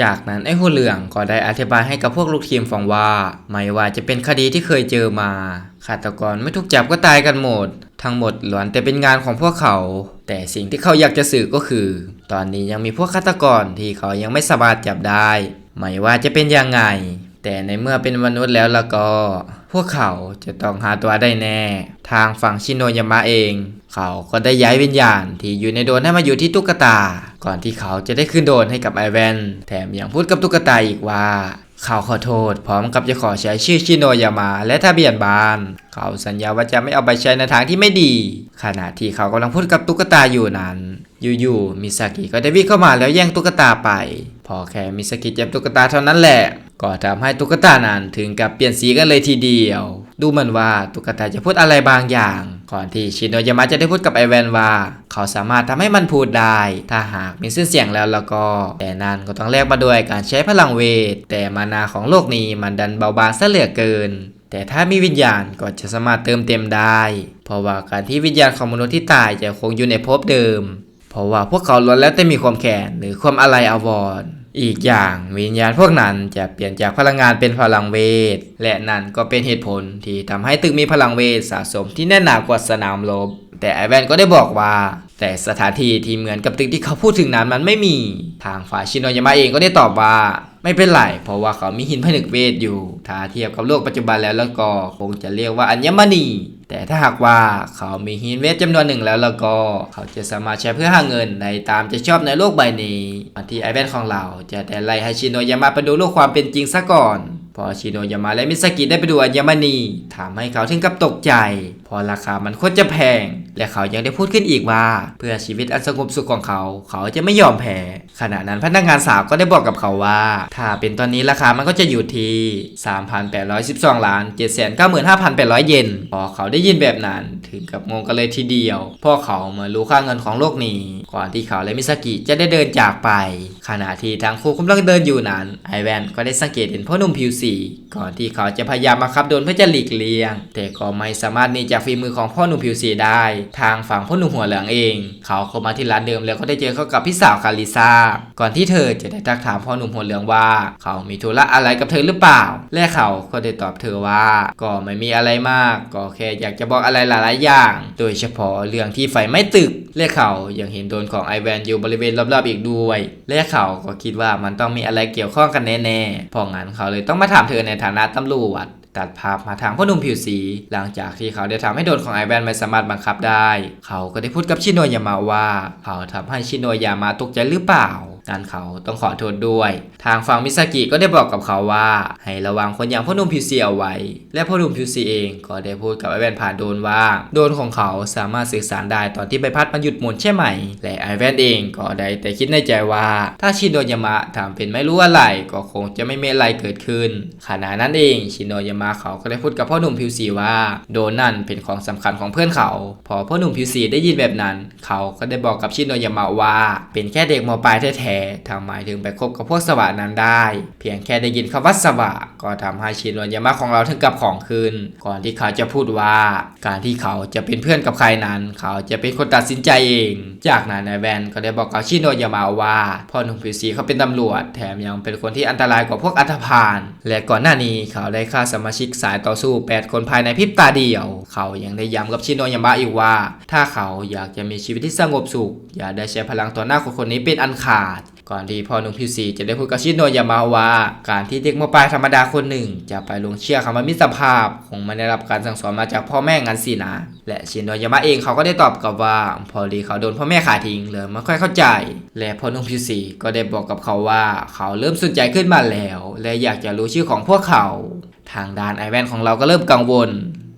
จากนั้นไอ้หัวเหลืองก็ได้อธิบายให้กับพวกลูกทีมฟังว่า ไม่ว่าจะเป็นคดีที่เคยเจอมาฆาตกรไม่ถูกจับก็ตายกันหมด ทั้งหมดล้วนแต่เป็นงานของพวกเขา แต่สิ่งที่เขาอยากจะสื่อก็คือ ตอนนี้ยังมีพวกฆาตกรที่เขายังไม่สามารถจับได้ ไม่ว่าจะเป็นยังไง แต่ในเมื่อเป็นมนุษย์แล้วแล้วก็ พวกเขาจะต้องหาตัวได้แน่ ทางฝั่งชินโนยามะเอง เขาก็ได้ย้ายวิญญาณที่อยู่ในโดนให้มาอยู่ที่ตุ๊กตา ก่อนที่เขาจะได้คืนโดนให้กับไอแวนแถมยังพูดกับตุ๊กตาอีกว่าเขาขอโทษพร้อมกับจะขอใช้ชื่อชิโนยามะและทะเบียนบ้าน เขาสัญญาว่าจะไม่เอาไปใช้ในทางที่ไม่ดี ขณะที่เขากำลังพูดกับตุ๊กตาอยู่นั้น อยู่ๆมิซากิก็ได้วิ่งเข้ามาแล้วแย่งตุ๊กตาไป พอแค่มิซากิจับตุ๊กตาเท่านั้นแหละ ก็ทำให้ตุ๊กตานั้นถึงกับเปลี่ยนสีกันเลยทีเดียว ดูเหมือนว่าตุ๊กตาจะพูดอะไรบางอย่าง ก่อนที่ชินโนยามะจะได้พูดกับไอแวนว่า เขาสามารถทำให้มันพูดได้ ถ้าหากมีเส้นเสียงแล้วแล้วก็ แต่นั่นก็ต้องแลกมาด้วยการใช้พลังเวท แต่มานาของโลกนี้มันดันเบาบางซะเหลือเกิน แต่ถ้ามีวิญญาณก็จะสามารถเติมเต็มได้ เพราะว่าการที่วิญญาณของมนุษย์ที่ตายจะคงอยู่ในภพเดิม เพราะว่าพวกเขาล้วนแล้วแต่มีความแค้นหรือความอะไรอาวรณ์ อีกอย่างวิญญาณพวกนั้นจะเปลี่ยนจากพลังงานเป็นพลังเวท และนั่นก็เป็นเหตุผลที่ทำให้ตึกมีพลังเวทสะสมที่แน่นหนากว่าสนามรบแต่ไอแวนก็ได้บอกว่า แต่สถานที่ที่เหมือนกับตึกที่เขาพูดถึงนั้นมันไม่มี ทางฝ่ายชินโนยามะเองก็ได้ตอบว่าไม่เป็นไร เพราะว่าเขามีหินผนึกเวทอยู่ ถ้าเทียบกับโลกปัจจุบันแล้วแล้วก็คงจะเรียกว่าอัญมณี แต่ถ้าหากว่าเขามีฮินเวทจำนวนหนึ่งแล้วแล้วก็เขาจะสามารถใช้เพื่อหาเงินในตามจะชอบในโลกใบนี้ที่ไอแวนของเราจะได้ไล่ให้ชินโนยามะไปดูโลกความเป็นจริงซะก่อน พอชิโนยามะและมิสกิได้ไปดูอัญมณีทำให้เขาถึงกับตกใจเพอราคามันโคตรจะแพง และเขายังได้พูดขึ้นอีกว่า เพื่อชีวิตอันสงบสุขของเขา เขาจะไม่ยอมแพ้ขณะนั้นพนักงานสาวก็ได้บอกกับเขาว่า ถ้าเป็นตอนนี้ราคามันก็จะอยู่ที่ 3,812 ล้าน 795,800 เยนพอเขาได้ยินแบบนั้นถึงกับงงกันเลยทีเดียวเพอเขามื่อรู้ค่าเงินของโลกนี้ ก่อนที่เขาและมิสกิจะได้เดินจากไป ขณะที่ทั้งคู่กำลังเดินอยู่นั้นไอแวนก็ได้สังเกตเห็นพ่อหนุ่มผิวสีก่อนที่เขาจะพยายามมาคับโดนเพื่อจะหลีกเลี่ยง แต่ก็ไม่สามารถหนีจากฝีมือของพ่อหนุ่มผิวสีได้ ทางฝั่งพ่อหนุ่มหัวเหลืองเอง เขาเข้ามาที่ร้านเดิมแล้วก็ได้เจอเข้ากับพี่สาวคาริซาก่อนที่เธอจะได้ทักถามพ่อหนุ่มหัวเหลืองว่า เขามีธุระอะไรกับเธอหรือเปล่า และเขาก็ได้ตอบเธอว่า ก็ไม่มีอะไรมาก ก็แค่อยากจะบอกอะไรหลาย ๆ อย่าง โดยเฉพาะเรื่องที่ไฟไหม้ตึก และเขายังเห็นโดนของไอแวนอยู่บริเวณรอบ ๆ อีกด้วย และเขาก็คิดว่ามันต้องมีอะไรเกี่ยวข้องกันแน่ๆพราะงั้นเขาเลยต้องมาถามเธอในฐานะตำรวจตัดภาพมาทางพ่อหนุ่มผิวสี หลังจากที่เขาได้ทำให้โดนของไอแวนไม่สามารถบังคับได้ เขาก็ได้พูดกับชิโนยามะว่า เขาทำให้ชิโนยามะตกใจหรือเปล่า นั่นเขาต้องขอโทษด้วย ทางฝั่งมิซากิก็ได้บอกกับเขาว่า ให้ระวังคนอย่างพ่อหนุ่มผิวสีเอาไว้ และพ่อหนุ่มผิวสีเองก็ได้พูดกับไอแวนผ่านโดนว่า โดนของเขาสามารถสื่อสารได้ตอนที่ใบพัดมันหยุดหมุนใช่ไหม และไอแวนเองก็ได้แต่คิดในใจว่า ถ้าชินโนยามะทำเป็นไม่รู้อะไรก็คงจะไม่มีอะไรเกิดขึ้น ขณะนั้นเองชินโนยามะเขาก็ได้พูดกับพ่อหนุ่มผิวสีว่า โดนนั่นเป็นของสำคัญของเพื่อนเขา พอพ่อหนุ่มผิวสีได้ยินแบบนั้น เขาก็ได้บอกกับชินโนยามะว่า เป็นแค่เด็กมปลายแท้ทำไมถึงไปคบกับพวกสวะนั้นได้ เพียงแค่ได้ยินคำว่าสวะ ก็ทำให้ชินโนยามะของเราถึงกับของขึ้น ก่อนที่เขาจะพูดว่า การที่เขาจะเป็นเพื่อนกับใครนั้น เขาจะเป็นคนตัดสินใจเอง จากนั้นนายแวนก็ได้บอกกับชินโนยามะว่าพ่อหนุ่มผิวสีเขาเป็นตำรวจ แถมยังเป็นคนที่อันตรายกว่าพวกอันธพาลและก่อนหน้านี้เขาได้ฆ่าสมาชิกสายต่อสู้ 8 คนภายในพริบตาเดียว เขายังได้ย้ำกับชินโนยามะอีกว่า ถ้าเขาอยากจะมีชีวิตที่สงบสุข อย่าได้ใช้พลังต่อหน้าคนคนนี้เป็นอันขาด ก่อนที่พ่อหนุ่มผิวสีจะได้พูดกับชิโนยามะว่าการที่เด็กมปลายธรรมดาคนหนึ่ง จะไปลงเชื่อคำว่ามิตรภาพ คงไม่ได้รับการสั่งสอนมาจากพ่อแม่งั้นสินะ และชินโนยามะเองเขาก็ได้ตอบกลับว่า พอดีเขาโดนพ่อแม่ขาทิ้งเลยไม่ค่อยเข้าใจ และพ่อหนุ่มผิวสีก็ได้บอกกับเขาว่า เขาเริ่มสนใจขึ้นมาแล้ว และอยากจะรู้ชื่อของพวกเขา ทางด้านไอแวนของเราก็เริ่มกังวล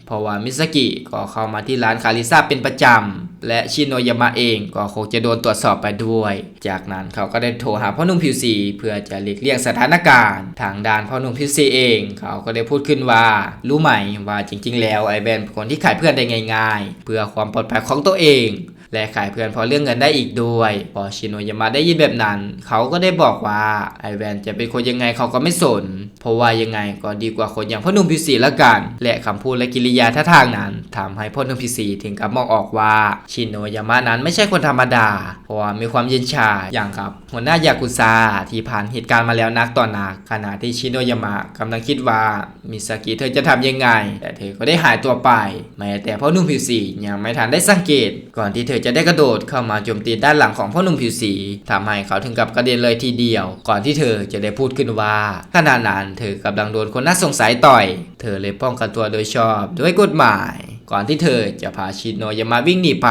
เพราะว่ามิสกิก็เข้ามาที่ร้านคาริซาเป็นประจำ และชินโนยามะเองก็คงจะโดนตรวจสอบไปด้วย จากนั้นเขาก็ได้โทรหาพ่อหนุ่มผิวสีเพื่อจะหลีกเลี่ยงสถานการณ์ ทางด้านพ่อหนุ่มผิวสีเอง เขาก็ได้พูดขึ้นว่า รู้ไหมว่าจริง ๆ แล้วไอแบนเป็นคนที่ขายเพื่อนได้ง่าย ๆ เพื่อความปลอดภัยของตัวเอง และขายเพื่อนพราะเรื่องเงินได้อีกด้วย พอชินโนยามะได้ยินแบบนั้น เขาก็ได้บอกว่าไอแวนจะเป็นคนยังไงเขาก็ไม่สน เพราะว่ายังไงก็ดีกว่าคนอย่างพ่อหนุ่มผิวสีละกัน และคำพูดและกิริยาท่าทางนั้นทำให้พ่อหนุ่มผิวสีถึงกับมองออกว่าชินโนยามะนั้นไม่ใช่คนธรรมดา เพราะว่ามีความเย็นชาอย่างกับหัวหน้ายากุซ่าที่ผ่านเหตุการณ์มาแล้วนักต่อนักขณะที่ชินโนยามะกำลังคิดว่ามิสกิเธอจะทำยังไง แต่เธอก็ได้หายตัวไปแม้แต่พ่อหนุ่มผิวสียังไม่ทันได้สังเกต ก่อนที่เธอจะได้กระโดดเข้ามาโจมตีด้านหลังของพ่อหนุ่มผิวสีทำให้เขาถึงกับกระเด็นเลยทีเดียว ก่อนที่เธอจะได้พูดขึ้นว่าขณะนั้นเธอกำลังโดนคนน่าสงสัยต่อย เธอเลยป้องกันตัวโดยชอบด้วยกฎหมายก่อนที่เธอจะพาชินโนยามาวิ่งหนีไป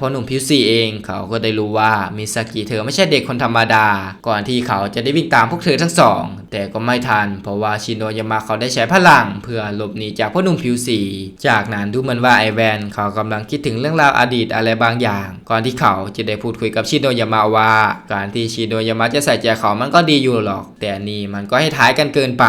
พ่อหนุ่มผิวสีเองเขาก็ได้รู้ว่ามิซากิเธอไม่ใช่เด็กคนธรรมดา ก่อนที่เขาจะได้วิ่งตามพวกเธอทั้งสอง แต่ก็ไม่ทัน เพราะว่าชินโนยามาเขาได้ใช้พลัง เพื่อหลบหนีจากพ่อหนุ่มผิวสี จากนั้นดูเหมือนว่าไอแวนเขากำลังคิดถึงเรื่องราวอดีตอะไรบางอย่าง ก่อนที่เขาจะได้พูดคุยกับชินโนยามาว่า การที่ชินโนยามาจะใส่ใจเขามันก็ดีอยู่หรอก แต่นี่มันก็ให้ท้ายกันเกินไป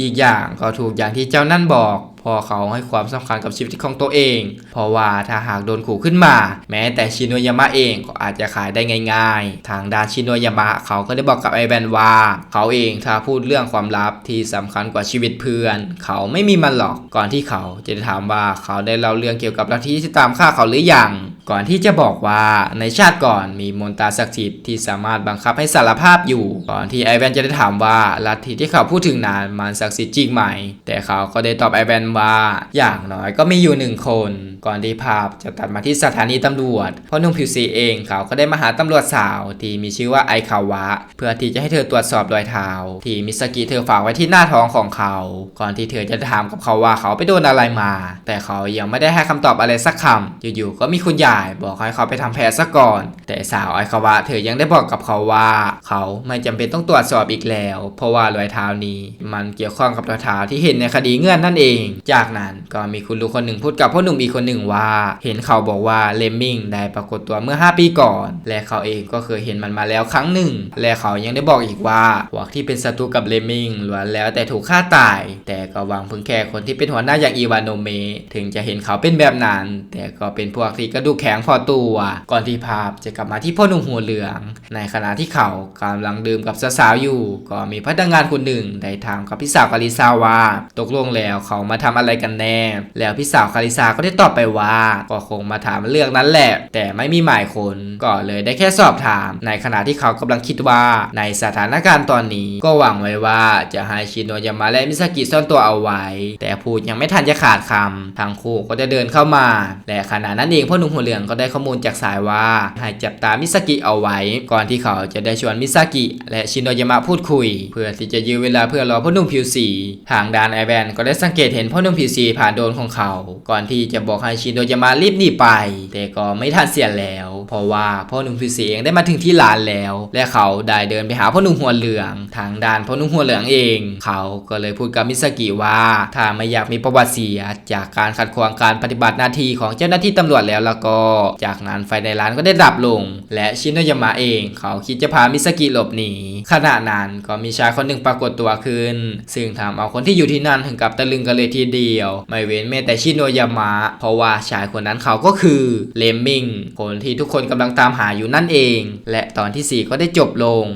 อีกอย่างก็ถูกอย่างที่เจ้านั่นบอกพอเขาให้ความสำคัญกับชีวิตของตัวเอง เพราะว่าถ้าหากโดนขู่ขึ้นมา แม้แต่ชินโนยามะเองก็อาจจะขายได้ง่าย ๆ ทางด้านชินโนยามะเขาก็ได้บอกกับไอแบนว่า เขาเองถ้าพูดเรื่องความลับที่สำคัญกว่าชีวิตเพื่อน เขาไม่มีมันหรอกก่อนที่เขาจะได้ถามว่าเขาได้เล่าเรื่องเกี่ยวกับลัทธิที่ตามฆ่าเขาหรือยังก่อนที่จะบอกว่าในชาติก่อนมีมนตราศักดิ์สิทธิ์ที่สามารถบังคับให้สารภาพอยู่ ก่อนที่ไอแวนจะได้ถามว่าลัทธิที่เขาพูดถึงนั้นมันศักดิ์สิทธิ์จริงไหม แต่เขาก็ได้ตอบไอแวนว่า อย่างน้อยก็มีอยู่หนึ่งคน ก่อนที่ภาพจะตัดมาที่สถานีตำรวจเพราะนุ่มผิวสีเองเขาก็ได้มาหาตำรวจสาวที่มีชื่อว่าไอคาวะ เพื่อที่จะให้เธอตรวจสอบรอยเท้า ที่มิสกิเธอฝากไว้ที่หน้าท้องของเขา ก่อนที่เธอจะถามกับเขาว่าเขาไปโดนอะไรมา แต่เขายังไม่ได้ให้คำตอบอะไรสักคำอยู่ๆก็มีคุณยายบอกให้เขาไปทำแผลซะก่อน แต่สาวไอคาวะ เธอยังได้บอกกับเขาว่า เขาไม่จำเป็นต้องตรวจสอบอีกแล้ว เพราะว่ารอยเท้านี้ มันเกี่ยวข้องกับรอยเท้าที่เห็นในคดีเงื่อนนั่นเอง จากนั้นก็มีคุณลุงคนหนึ่งพูดกับพ่อหนุ่มอีกคนหนึ่งว่า เห็นเขาบอกว่าเลมมิงได้ปรากฏตัวเมื่อ 5 ปีก่อน และเขาเองก็เคยเห็นมันมาแล้วครั้งหนึ่ง และเขายังได้บอกอีกว่าพวกที่เป็นศัตรูกับเลมมิงล้วนแล้วแต่ถูกฆ่าตาย แต่ก็หวังเพียงแค่คนที่เป็นหัวหน้าอย่างอีวานโนเมถึงจะเห็นเขาเป็นแบบนั้น แต่ก็เป็นพวกที่กระดูกแข็งพอตัว ก่อนที่ภาพจะกลับมาที่พ่อหนุ่มหัวเหลือง ในขณะที่เขากำลังดื่มกับสาวๆอยู่ ก็มีพนักงานคนหนึ่งได้ถามกับพี่สาวคาริซาว่า ตกลงแล้วเขามาทำอะไรกันแน่ แล้วพี่สาวคาริซาก็ได้ตอบไปว่าก็คงมาถามเรื่องนั้นแหละ แต่ไม่มีหมายคนก็เลยได้แค่สอบถาม ในขณะที่เขากำลังคิดว่าในสถานการณ์ตอนนี้ ก็หวังไว้ว่าจะให้ชินโนยามาและมิสกิซ่อนตัวเอาไว้ แต่พูดยังไม่ทันจะขาดคำทางคู่ก็จะเดินเข้ามาและขณะนั้นเองพ่อหนุ่มหัวเหลืองก็ได้ข้อมูลจากสายว่าให้จับตามิสกิเอาไว้ ก่อนที่เขาจะได้ชวนมิสกิและชินโนยามะพูดคุย เพื่อที่จะยื้อเวลาเพื่อรอพ่อหนุ่มผิวสีทางด้านไอแวนก็ได้สังเกตเห็นพ่อหนุ่มผิวสีผ่านโดนของเขา ก่อนที่จะบอกให้ชินโดยามารีบหนีไป แต่ก็ไม่ทันเสียแล้ว เพราะว่าพ่อหนุ่มผิวสีเองได้มาถึงที่ลานแล้ว และเขาได้เดินไปหาพ่อหนุ่มหัวเหลือง ทางด้านพ่อหนุ่มหัวเหลืองเอง เขาก็เลยพูดกับมิสกิว่าถ้าไม่อยากมีประวัติเสียจากการขัดขวางการปฏิบัติหน้าที่ของเจ้าหน้าที่ตำรวจแล้วแล้วก็ จากนั้นไฟในร้านก็ได้ดับลง และชินโนยามะเอง เขาคิดจะพามิสกิหลบหนีขณะนั้นก็มีชายคนหนึ่งปรากฏตัวขึ้น ซึ่งทำเอาคนที่อยู่ที่นั่นถึงกับตะลึงกันเลยทีเดียว ไม่เว้นแม้แต่ชินโนยามะ เพราะว่าชายคนนั้นเขาก็คือเลมมิงคนที่ทุกคนคนกำลังตามหาอยู่นั่นเอง และตอนที่สี่ก็ได้จบลง